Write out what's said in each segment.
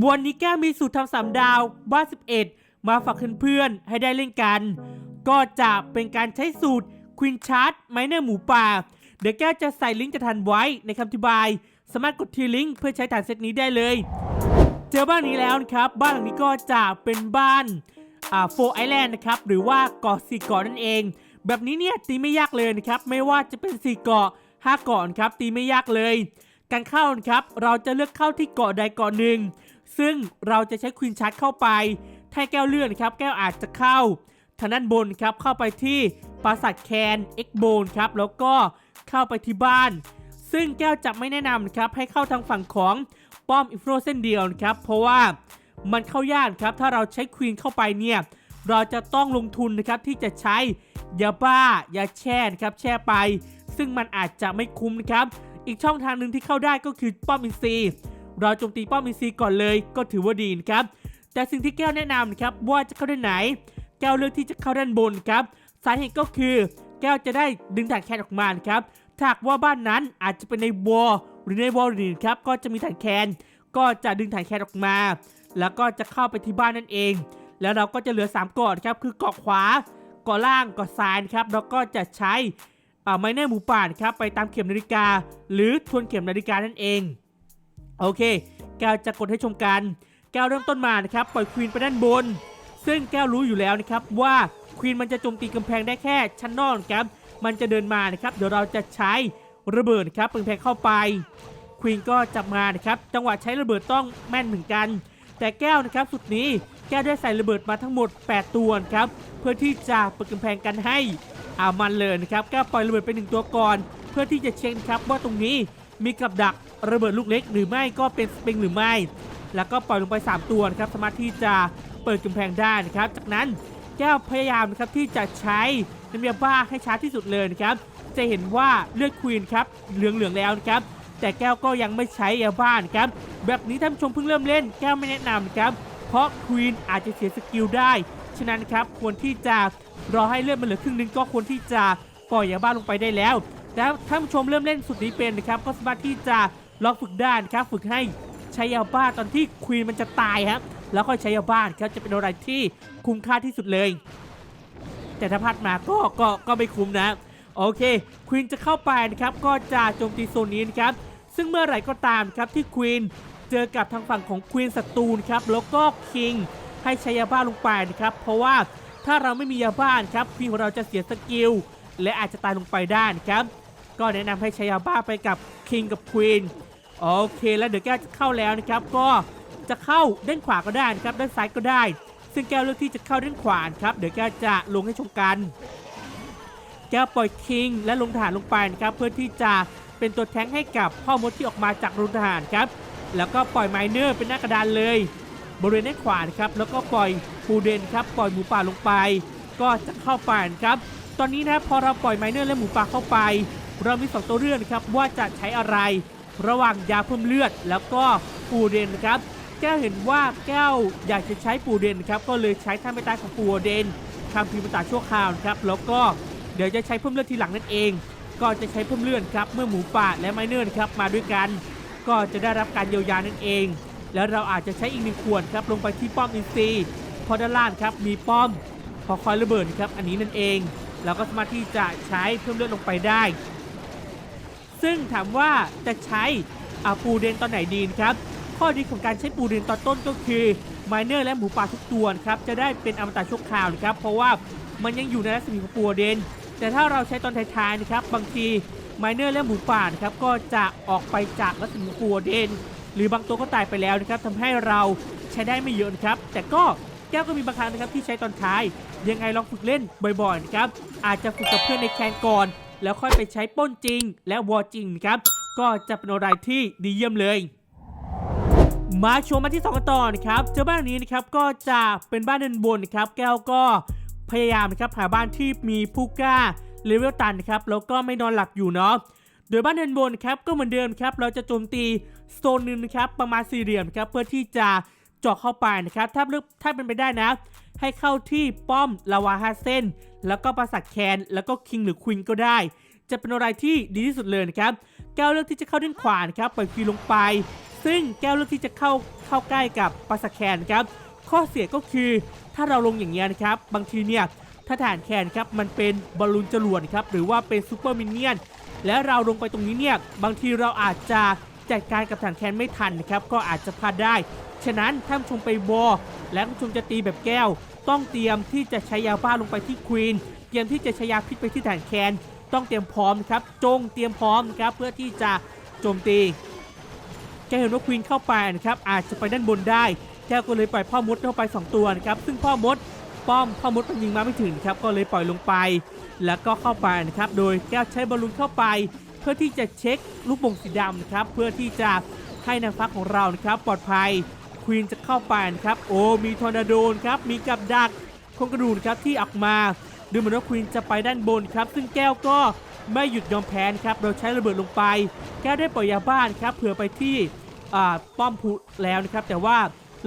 วันนี้แก้วมีสูตรทำสามดาวบ้าน11 มาฝากเพื่อนๆให้ได้เล่นกัน ก็จะเป็นการใช้สูตรควินชาร์ t ไมเนอร์หมูป่า เดี๋ยวแก้วจะใส่ลิงก์จะทันไว้ในคำอธิบาย สามารถกดที่ลิงก์เพื่อใช้ฐานเซตนี้ได้เลย เจอบ้านนี้แล้วนะครับ บ้านหลังนี้ก็จะเป็นบ้านอ่าโฟไอแลนด์นะครับ หรือว่าเกาะสี่เกาะนั่นเอง แบบนี้เนี่ยตีไม่ยากเลยนะครับ ไม่ว่าจะเป็นสี่เกาะห้าเกาะนะครับตีไม่ยากเลย การเข้านะครับเราจะเลือกเข้าที่เกาะใดเกาะหนึ่ง ซึ่งเราจะใช้ควีนชาร์จเข้าไปถ้าแก้วเลื่อนครับ แก้วอาจจะเข้าทางด้านบนครับเข้าไปที่ปราสาทแคนเอ็กโบนครับแล้วก็เข้าไปที่บ้าน ซึ่งแก้วจะไม่แนะนำนะครับให้เข้าทางฝั่งของป้อมอิฟโรเส้นเดียวนะครับ เพราะว่ามันเข้ายากครับ ถ้าเราใช้ควีนเข้าไปเนี่ยเราจะต้องลงทุนนะครับที่จะใช้ยาบ้ายาแช่นะครับแช่ไป ซึ่งมันอาจจะไม่คุ้มนะครับ อีกช่องทางหนึ่งที่เข้าได้ก็คือป้อมอินซีย์ เราโจมตีป้อมอินซีย์ก่อนเลยก็ถือว่าดีนะครับ แต่สิ่งที่แก้วแนะนำนะครับว่าจะเข้าด้านไหน แก้วเลือกที่จะเข้าด้านบนครับ สาเหตุก็คือ แก้วจะได้ดึงฐานแคนออกมาครับถ้าว่าบ้านนั้นอาจจะเป็นในวอลหรือในวอลลีนครับก็จะมีฐานแคน ก็จะดึงฐานแคนออกมา แล้วก็จะเข้าไปที่บ้านนั่นเอง แล้วเราก็จะเหลือ3เกาะครับคือเกาะขวาเกาะล่างเกาะซ้ายนะครับแล้วก็จะใช้ไมเนอร์หมูป่านครับไปตามเข็มนาฬิกา หรือทวนเข็มนาฬิกานั่นเอง โอเค แก้วจะกดให้ชมกัน แก้วเริ่มต้นมานะครับ ปล่อยควีนไปด้านบน ซึ่งแก้วรู้อยู่แล้วนะครับว่าควีนมันจะโจมตีกำแพงได้แค่ชั้นนอกนครับ มันจะเดินมานะครับ เดี๋ยวเราจะใช้ระเบิดครับกำแพงเข้าไป ควีนก็จะมานะครับ จังหวะใช้ระเบิดต้องแม่นเหมือนกัน แต่แก้วนะครับสุดนี้แก้วได้ใส่ระเบิดมาทั้งหมด 8 ตัวครับ เพื่อที่จะเปิดกำแพงกันให้อามันเลยนะครับ แก้วปล่อยระเบิดไปหนึ่งตัวก่อน เพื่อที่จะเช็คครับว่าตรงนี้ มีกับดักระเบิดลูกเล็ก หรือไม่ก็เป็นสปริงหรือไม่ แล้วก็ปล่อยลงไป 3 ตัวนะครับสามารถที่จะเปิดกำแพงได้นะครับ จากนั้นแก้วพยายามนะครับที่จะใช้น้ำยาบ้าให้ช้าที่สุดเลยนะครับ จะเห็นว่าเลือดควีนครับเหลืองๆแล้วนะครับ แต่แก้วก็ยังไม่ใช้ยาบ้านครับ แบบนี้ท่านชมเพิ่งเริ่มเล่นแก้วไม่แนะนำนะครับ เพราะควีนอาจจะเสียสกิลได้ ฉะนั้นครับควรที่จะรอให้เลือดมันเหลือครึ่งหนึงก็ควรที่จะปล่อยยาบ้าลงไปได้แล้ว แล้วท่านผู้ชมเริ่มเล่นสุดนี้เป็นนะครับก็สามารถที่จะลองฝึกได้นะครับฝึกให้ใช้ยาบ้าตอนที่ควีนมันจะตายครับแล้วค่อยใช้ยาบ้าครับจะเป็นอะไรที่คุ้มค่าที่สุดเลย แต่ถ้าพลาดมาก็ก็ก็ไม่คุ้มนะโอเคควีนจะเข้าไปนะครับก็จะโจมตีโซนนี้นะครับซึ่งเมื่อไหร่ก็ตามครับที่ควีนเจอกับทางฝั่งของควีนศัตรูนะครับแล้วก็คิงให้ใช้ยาบ้าลงไปนะครับเพราะว่าถ้าเราไม่มียาบ้านครับควีนของเราจะเสียสกิลและอาจจะตายลงไปได้นะครับ ก็แนะนำให้ใช้ยาบ้าไปกับคิงกับควีนโอเคแล้วเดี๋ยวแก้วจะเข้าแล้วนะครับ ก็จะเข้าด้านขวาก็ได้นะครับด้านซ้ายก็ได้ ซึ่งแก้วเลือกที่จะเข้าด้านขวาครับเดี๋ยวแก้วจะลงให้ชมกัน แก้วปล่อยคิงและลงทหารลงไปนะครับเพื่อที่จะเป็นตัวแทงให้กับพ่อมดที่ออกมาจากโรงทหารครับแล้วก็ปล่อยไมเนอร์เป็นหน้ากระดานเลย บริเวณด้านขวานะครับแล้วก็ปล่อยปูเดนครับปล่อยหมูป่าลงไป ก็จะเข้าไปนะครับ ตอนนี้นะพอเราปล่อยไมเนอร์และหมูป่าเข้าไป เรามีสองตัวเลือกนะครับว่าจะใช้อะไร ระหว่างยาเพิ่มเลือด แล้วก็ปูเดนนะครับแก้วเห็นว่าแก้วอยากจะใช้ปูเดนครับก็เลยใช้ท่าไม่ตายของปูเดนทำพิมพ์ตาชั่วคราวนะครับแล้วก็เดี๋ยวจะใช้เพิ่มเลือดทีหลังนั่นเอง ก็จะใช้เพิ่มเลือดครับเมื่อหมูป่าและไมเนอร์ครับมาด้วยกัน ก็จะได้รับการเยียวยานั่นเอง แล้วเราอาจจะใช้อีกหนึ่งขวดครับลงไปที่ป้อมอินซีพอด้านล่างครับมีป้อมพอคอยระเบิดครับอันนี้นั่นเอง เราก็สามารถที่จะใช้เพิ่มเลือดลงไปได้ ซึ่งถามว่าจะใช้อาปูเดนตอนไหนดีนะครับข้อดีของการใช้ปูเดนตอนต้นก็คือไมเนอร์และหมูป่าทุกตัวครับจะได้เป็นอมตะชั่วคราวนะครับเพราะว่ามันยังอยู่ในรัศมีของปูเดน แต่ถ้าเราใช้ตอนท้ายๆนะครับบางทีไมเนอร์และหมูป่านะครับก็จะออกไปจากรัศมีของปูเดน หรือบางตัวก็ตายไปแล้วนะครับทำให้เราใช้ได้ไม่เยอะครับ แต่ก็ แก้วก็มีบางครั้งนะครับที่ใช้ตอนท้าย ยังไงลองฝึกเล่นบ่อยๆนะครับอาจจะฝึกกับเพื่อนในแคนก่อน แล้วค่อยไปใช้ป้นจริง และวอร์จริงนะครับก็จะเป็นอะไรที่ดีเยี่ยมเลยมาชมมาที่สองกันต่อนะครับเจ้าบ้านนี้นะครับก็จะเป็นบ้านเดินบนนะครับ แก้วก็พยายามนะครับหาบ้านที่มีผู้กล้าเลเวลตันนะครับแล้วก็ไม่นอนหลับอยู่เนาะโดยบ้านเดินบนครับก็เหมือนเดิมครับเราจะโจมตีโซนหนึ่งนะครับประมาณสี่เหลี่ยมครับเพื่อที่จะ เจาะเข้าไปนะครับ ถ้าเลือกถ้าเป็นไปได้นะ ให้เข้าที่ป้อมลาวาฮาเซนแล้วก็ปราสาทแคนแล้วก็คิงหรือควินก็ได้ จะเป็นอะไรที่ดีที่สุดเลยนะครับแก้วเลือกที่จะเข้าด้านขวานะครับปล่อยคีลงไป ซึ่งแก้วเลือกที่จะเข้าเข้าใกล้กับปลาสแคนครับข้อเสียก็คือถ้าเราลงอย่างเงี้ยนะครับ บางทีเนี่ยถ้าฐานแคนครับมันเป็นบอลลูนจรวดครับหรือว่าเป็นซูเปอร์มินเนี่ยนและเราลงไปตรงนี้เนี่ยบางทีเราอาจจะจัดการกับฐานแคนไม่ทันนะครับก็อาจจะพลาดได้ ฉะนั้นถ้าผู้ชมไปวอและผู้ชมจะตีแบบแก้ว ต้องเตรียมที่จะใช้ยาบ้าลงไปที่ควีนเตรียมที่จะใช้ยาพิษไปที่ฐานแคน ต้องเตรียมพร้อมครับ จงเตรียมพร้อมนะครับเพื่อที่จะโจมตีแกเห็นว่าควีนเข้าไปนะครับอาจจะไปด้านบนได้แกก็เลยปล่อยพ่อมดเข้าไป 2 ตัวนะครับซึ่งพ่อมดป้อมพ่อมดมันยิงมาไม่ถึงครับก็เลยปล่อยลงไป แล้วก็เข้าไปนะครับโดยแก้วใช้บอลลูนเข้าไป เพื่อที่จะเช็คลูกโป่งสีดำนะครับเพื่อที่จะให้นางฟ้าของเรานะครับปลอดภัย ควีนจะเข้าไปนะครับ โอ้ มีทอร์นาโดนครับ มีกับดักโครงกระดูนครับที่ออกมา ดูเหมือนว่าควีนจะไปด้านบนครับ ซึ่งแก้วก็ไม่หยุดยอมแพ้นครับ เราใช้ระเบิดลงไป แก้วได้ปล่อยยาบ้านครับ เผื่อไปที่ป้อมพุแล้วนะครับ แต่ว่า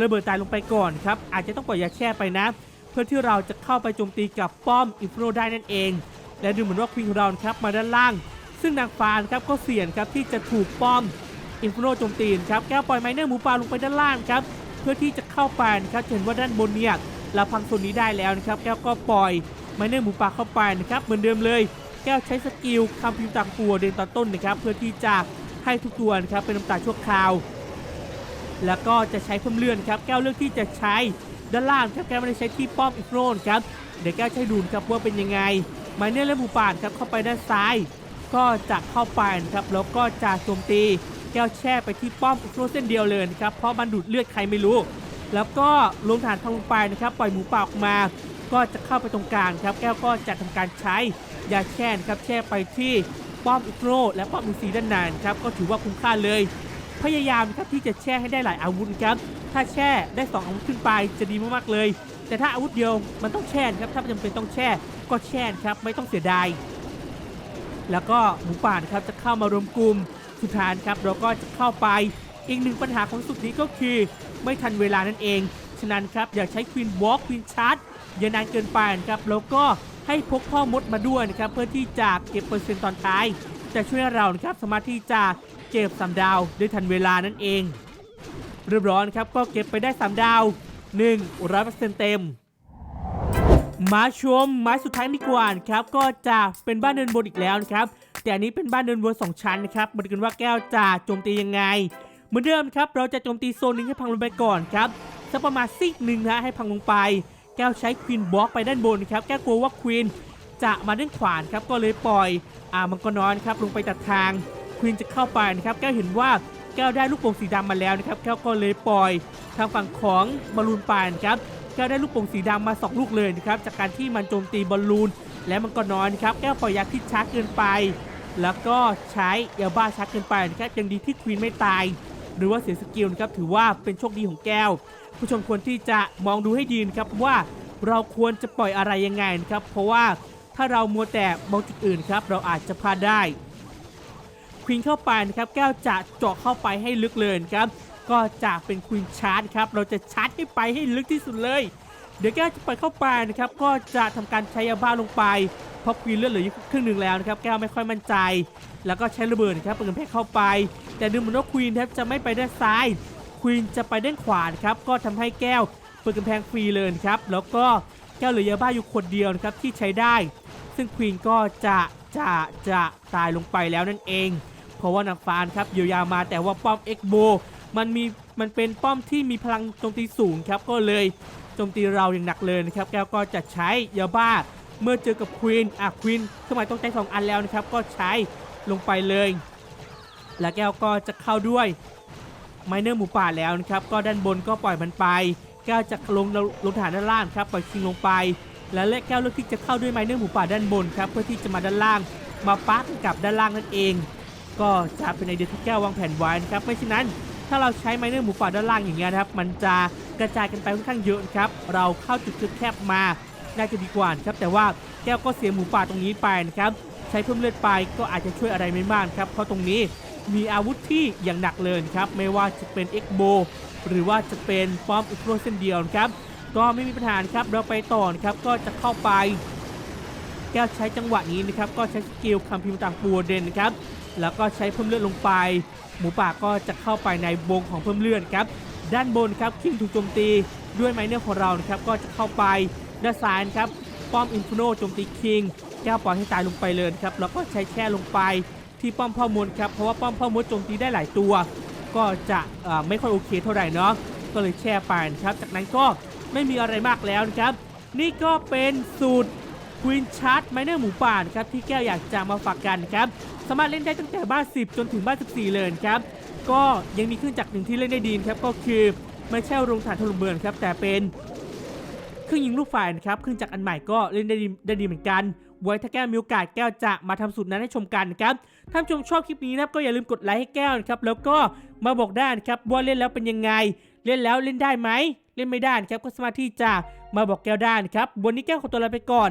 ระเบิดตายลงไปก่อนครับ อาจจะต้องปล่อยยาแช่ไปนะ เพื่อที่เราจะเข้าไปโจมตีกับป้อมอินฟโนได้นั่นเอง และดูเหมือนว่าควีนของเราครับมาด้านล่าง ซึ่งนางฟานครับก็เสี่ยงครับที่จะถูกป้อม อินฟโนโจมตีนครับแก้วปล่อยไมเนอร์หมูป่าลงไปด้านล่างครับเพื่อที่จะเข้าไปนะครับจะเห็นว่าด้านบนเนี่ยเราพังโซนนี้ได้แล้วนะครับแก้วก็ปล่อยไมเนอร์หมูป่าเข้าไปนะครับเหมือนเดิมเลย แก้วใช้สกิลคำพิมพ์ต่างปัวเดินตอนต้นนะครับเพื่อที่จะให้ทุกตัวนะครับเป็นน้ำตาชั่วคราว แล้วก็จะใช้เพิ่มเลื่อนครับแก้วเลือกที่จะใช้ด้านล่างครับแก้วไม่ได้ใช้ที่ป้อมอีกโรนครับเดี๋ยวแก้วใช้ดูนครับว่าเป็นยังไงไมเนอร์และหมูป่าครับเข้าไปด้านซ้าย ก็จะเข้าไปนะครับแล้วก็จะโจมตี แก้วแช่ไปที่ป้อมอีกโรเส้นเดียวเลยนะครับเพราะมันดูดเลือดใครไม่รู้ แล้วก็ลงฐานพังลงไปนะครับปล่อยหมูป่าออกมา ก็จะเข้าไปตรงกลางครับแก้วก็จะทำการใช้ยาแช่นะครับแช่ไปที่ป้อมอิกโรและป้อมอินซีด้านในนครับก็ถือว่าคุ้มค่าเลย พยายามครับที่จะแช่ให้ได้หลายอาวุธครับถ้าแช่ได้ 2 อาวุธขึ้นไปจะดีมากๆเลย แต่ถ้าอาวุธเดียวมันต้องแช่นครับถ้าจำเป็นต้องแช่ก็แช่ครับไม่ต้องเสียดายแล้วก็หมูป่านะครับจะเข้ามารวมกลุ่ม สุดท้ายครับเราก็จะเข้าไปอีกหนึ่งปัญหาของสุดนี้ก็คือ ไม่ทันเวลานั่นเอง ฉะนั้นครับอย่าใช้ควีนวอล์กควีนชาร์จอย่านานเกินไปนะครับแล้วก็ให้พกพ่อมดมาด้วยนะครับเพื่อที่จะเก็บเปอร์เซ็นต์ตอนท้ายจะช่วยเรานะครับสามารถที่จะเก็บสามดาวได้ทันเวลานั่นเอง เรียบร้อยนครับก็เก็บไปได้3ดาว100%เต็ม มาชมไม้สุดท้ายดีกว่านะครับก็จะเป็นบ้านเดินบนอีกแล้วนะครับ แต่อันนี้เป็นบ้านเดินบนสองชั้นนะครับมาดูกันว่าแก้วจะโจมตียังไง เหมือนเดิมครับ เราจะโจมตีโซนนึงให้พังลงไปก่อนครับสักประมาณซีกหนึ่งนะให้พังลงไป แก้วใช้ควีนบล็อกไปด้านบนครับ แก้วกลัวว่าควีนจะมาด้านขวานครับ ก็เลยปล่อยอ่ามังกรน้อยนครับลงไปตัดทาง ควีนจะเข้าไปนะครับ แก้วเห็นว่าแก้วได้ลูกโป่งสีดำมาแล้วนะครับ แก้วก็เลยปล่อย ทางฝั่งของบอลลูนปานครับ แก้วได้ลูกโป่งสีดำมา 2 ลูกเลยนะครับ จากการที่มันโจมตีบอลลูน และมันก็น้อยนครับแก้วปล่อยยาพิษช้าเกินไป แล้วก็ใช้ยาบ้าช้าเกินไปนะครับยังดีที่ควีนไม่ตาย หรือว่าเสียสกิลนะครับถือว่าเป็นโชคดีของแก้ว ผู้ชมควรที่จะมองดูให้ดีนะครับว่าเราควรจะปล่อยอะไรยังไงนะครับ เพราะว่าถ้าเรามัวแต่มองจุดอื่นครับเราอาจจะพลาดได้ควีนเข้าไปนะครับแก้วจะเจาะเข้าไปให้ลึกเลยครับก็จะเป็นควีนชาร์จครับเราจะชาร์จให้ไปให้ลึกที่สุดเลย เดี๋ยวแก้วจะไปเข้าไปนะครับก็จะทำการใช้ยาบ้าลงไปเพราะควีนเลือดเหลืออยู่ครึ่งหนึ่งแล้วนะครับแก้วไม่ค่อยมั่นใจ แล้วก็ใช้ระเบิดนะครับเปิดกำแพงเข้าไป แต่ดูเหมือนว่าควีนแทบจะไม่ไปด้านซ้ายควีนจะไปด้านขวานครับก็ทำให้แก้วเปิดกำแพงฟรีเลยนะครับแล้วก็แก้วเหลือยาบ้าอยู่คนเดียวนะครับที่ใช้ได้ ซึ่งควีนก็จะจะจะตายลงไปแล้วนั่นเอง เพราะว่านางฟ้านครับเยียวยามาแต่ว่าป้อมเอ็กโบมันมีมันเป็นป้อมที่มีพลังโจมตีสูงครับก็เลย โจมตีเราอย่างหนักเลยนะครับแก้วก็จะใช้ยาบ้าเมื่อเจอกับควีนอะควีนเครื่องหมายต้องใช้สองอันแล้วนะครับก็ใช้ลงไปเลย แล้วแก้วก็จะเข้าด้วยไมเนอร์หมูป่าแล้วนะครับก็ด้านบนก็ปล่อยมันไป แก้วจะลงลงฐานด้านล่างครับปล่อยคิงลงไป แล้วเลแก้วเลือกที่จะเข้าด้วยไมเนอร์หมูป่าด้านบนครับเพื่อที่จะมาด้านล่าง มาปักกับด้านล่างนั่นเอง ก็จะเป็นไอเดียที่แก้ววางแผนไว้นะครับไม่เช่นนั้น ถ้าเราใช้ไมเนอร์หมูป่าด้านล่างอย่างเงี้ยนะครับ มันจะกระจายกันไปค่อนข้างเยอะครับ เราเข้าจุดแคบมาน่าจะดีกว่านครับ แต่ว่าแก้วก็เสียหมูป่าตรงนี้ไปนะครับ ใช้เพิ่มเลือดไปก็อาจจะช่วยอะไรไม่มากครับ เพราะตรงนี้มีอาวุธที่อย่างหนักเลยครับ ไม่ว่าจะเป็นเอ็กโบหรือว่าจะเป็นป้อมอุกโรเส้นเดียวครับ ก็ไม่มีปัญหาครับ เราไปต่อนะครับ ก็จะเข้าไป แก้วใช้จังหวะนี้นะครับ ก็ใช้สกิลคัมพิวต่างปูเดนนะครับ แล้วก็ใช้เพิ่มเลือดลงไป หมูป่าก็จะเข้าไปในวงของเพิ่มเลือดครับด้านบนครับคิงถูกโจมตีด้วยไมเนอร์ของเรานะครับก็จะเข้าไปด้านซ้ายนครับป้อมอินฟิโนโจมตีคิงแก้วปล่อยให้ตายลงไปเลยครับแล้วก็ใช้แช่ลงไปที่ป้อมพ่อมดครับเพราะว่าป้อมพ่อมดโจมตีได้หลายตัว ก็จะไม่ค่อยโอเคเท่าไหร่เนาะก็เลยแช่ไปครับ จากนั้นก็ไม่มีอะไรมากแล้วนะครับ นี่ก็เป็นสูตร ควีนชาร์ t ไมเนอร์หมูป่านะครับที่แก้วอยากจะมาฝากกันครับสามารถเล่นได้ตั้งแต่บ้าน 10 จนถึงบ้าน 14 เลยครับก็ยังมีเครื่องจักรหนึ่งที่เล่นได้ดีครับก็คือไม่ใช่โรงถ่านถล่มเบือนครับแต่เป็นเครื่องยิงลูกไฟนะครับเครื่องจักรอันใหม่ก็เล่นได้ดีได้ดีเหมือนกันไว้ถ้าแก้วมีโอกาสแก้วจะมาทำสูตรนั้นให้ชมกันครับถ้าชมชอบคลิปนี้นะครับก็อย่าลืมกดไลค์ให้แก้วนะครับแล้วก็มาบอกได้นะครับว่าเล่นแล้วเป็นยังไง เล่นแล้วเล่นได้ไหมเล่นไม่ได้ครับก็สามารถที่จะมาบอกแก้วได้นครับวันนี้แก้วขอตัวลาไปก่อน